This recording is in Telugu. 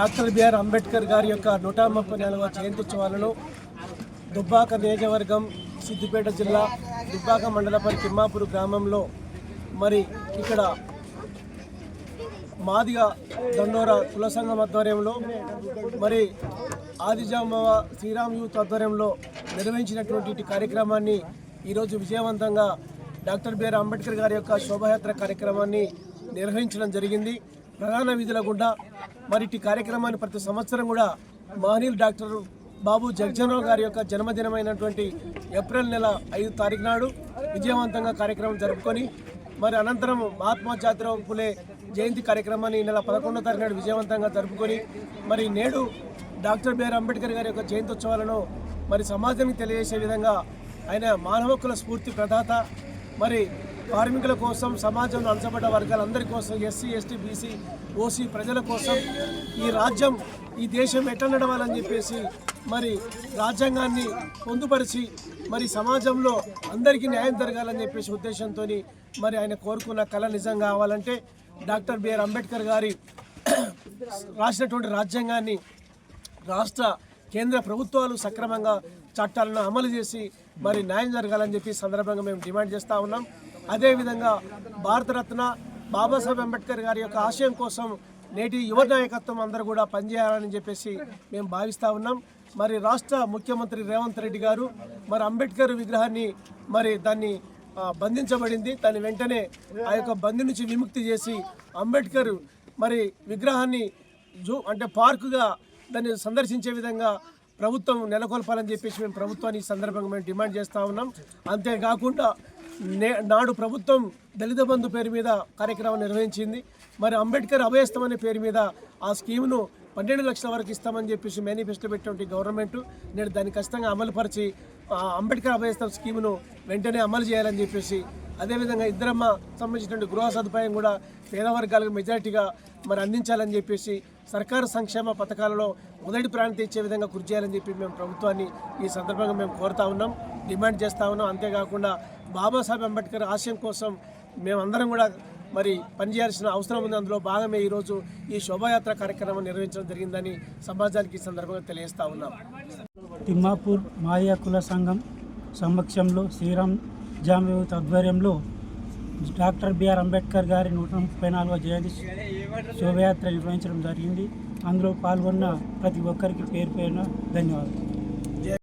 డాక్టర్ బిఆర్ అంబేద్కర్ గారి యొక్క నూట ముప్పై నాలుగవ జయంత్యుత్సవాలను దుబ్బాక నియోజకవర్గం సిద్దిపేట జిల్లా దుబ్బాక మండలపరి తిమ్మాపూర్ గ్రామంలో మరి ఇక్కడ మాదిగ దండోర కుల సంఘం ఆధ్వర్యంలో మరి ఆదిజాంబవ శ్రీరామ్ యూత్ ఆధ్వర్యంలో నిర్వహించినటువంటి కార్యక్రమాన్ని ఈరోజు విజయవంతంగా డాక్టర్ బిఆర్ అంబేద్కర్ గారి యొక్క శోభాయాత్ర కార్యక్రమాన్ని నిర్వహించడం జరిగింది. ప్రధాన వీధుల గుండా మరి ఇటు కార్యక్రమాన్ని ప్రతి సంవత్సరం కూడా మహనీయులు డాక్టర్ బాబు జగజనరావు గారి యొక్క జన్మదినమైనటువంటి ఏప్రిల్ నెల ఐదు తారీఖు నాడు విజయవంతంగా కార్యక్రమం జరుపుకొని మరి అనంతరం మహాత్మా జాతిరావు పులే జయంతి కార్యక్రమాన్ని ఈ నెల పదకొండో తారీఖు నాడు విజయవంతంగా జరుపుకొని మరి నేడు డాక్టర్ బిఆర్ అంబేద్కర్ గారి యొక్క జయంత్యోత్సవాలను మరి సమాజానికి తెలియజేసే విధంగా ఆయన మానవ హక్కుల స్ఫూర్తి ప్రదాత మరి కార్మికుల కోసం సమాజంలో అణచబడ్డ వర్గాలందరి కోసం ఎస్సీ ఎస్టీ బీసీ ఓసీ ప్రజల కోసం ఈ రాజ్యం ఈ దేశం ఎట్లా నడవాలని చెప్పేసి మరి రాజ్యాంగాన్ని పొందుపరిచి మరి సమాజంలో అందరికీ న్యాయం జరగాలని చెప్పేసి ఉద్దేశంతో మరి ఆయన కోరుకున్న కళ నిజం కావాలంటే డాక్టర్ బిఆర్ అంబేద్కర్ గారి రాసినటువంటి రాజ్యాంగాన్ని రాష్ట్ర కేంద్ర ప్రభుత్వాలు సక్రమంగా చట్టాలను అమలు చేసి మరి న్యాయం జరగాలని చెప్పి సందర్భంగా మేము డిమాండ్ చేస్తూ ఉన్నాం. అదేవిధంగా భారతరత్న బాబాసాహెబ్ అంబేద్కర్ గారి యొక్క ఆశయం కోసం నేటి యువ నాయకత్వం అందరూ కూడా పనిచేయాలని చెప్పేసి మేము భావిస్తూ ఉన్నాం. మరి రాష్ట్ర ముఖ్యమంత్రి రేవంత్ రెడ్డి గారు మరి అంబేద్కర్ విగ్రహాన్ని మరి దాన్ని బంధించబడింది. దాన్ని వెంటనే ఆ యొక్క బంధి నుంచి విముక్తి చేసి అంబేద్కర్ మరి విగ్రహాన్ని జూ అంటే పార్కుగా దాన్ని సందర్శించే విధంగా ప్రభుత్వం నెలకొల్పాలని చెప్పేసి మేము ప్రభుత్వాన్ని ఈ సందర్భంగా మేము డిమాండ్ చేస్తూ ఉన్నాం. అంతేకాకుండా నాడు ప్రభుత్వం దళిత బంధు పేరు మీద కార్యక్రమం నిర్వహించింది. మరి అంబేద్కర్ అభయస్థం అనే పేరు మీద ఆ స్కీమ్ను పన్నెండు లక్షల వరకు ఇస్తామని చెప్పేసి మేనిఫెస్టో పెట్టినటువంటి గవర్నమెంట్ నేడు దాన్ని ఖచ్చితంగా అమలుపరిచి ఆ అంబేద్కర్ అభయస్థం స్కీమ్ను వెంటనే అమలు చేయాలని చెప్పేసి అదేవిధంగా ఇద్దరమ్మ సంబంధించినటువంటి గృహ సదుపాయం కూడా పేద వర్గాలకు మెజారిటీగా మరి అందించాలని చెప్పేసి సర్కారు సంక్షేమ పథకాలలో మొదటి ప్రాణత ఇచ్చే విధంగా కృషి చేయాలని చెప్పి మేము ప్రభుత్వాన్ని ఈ సందర్భంగా మేము కోరుతా ఉన్నాం. డిమాండ్ చేస్తూ ఉన్నాం. అంతేకాకుండా బాబాసాహెబ్ అంబేద్కర్ ఆశయం కోసం మేమందరం కూడా మరి పనిచేయాల్సిన అవసరం ఉంది. అందులో భాగమే ఈరోజు ఈ శోభాయాత్ర కార్యక్రమం నిర్వహించడం జరిగిందని సమాజానికి ఈ సందర్భంగా తెలియజేస్తా ఉన్నాం. తిమ్మాపూర్ మాయా కుల సంఘం సమక్షంలో శ్రీరామ్ జామయూత్ ఆధ్వర్యంలో డాక్టర్ బిఆర్ అంబేద్కర్ గారి నూట ముప్పై నాలుగవ జయంతి శోభయాత్ర నిర్వహించడం జరిగింది. అందులో పాల్గొన్న ప్రతి ఒక్కరికి పేరు పేరున ధన్యవాదాలు.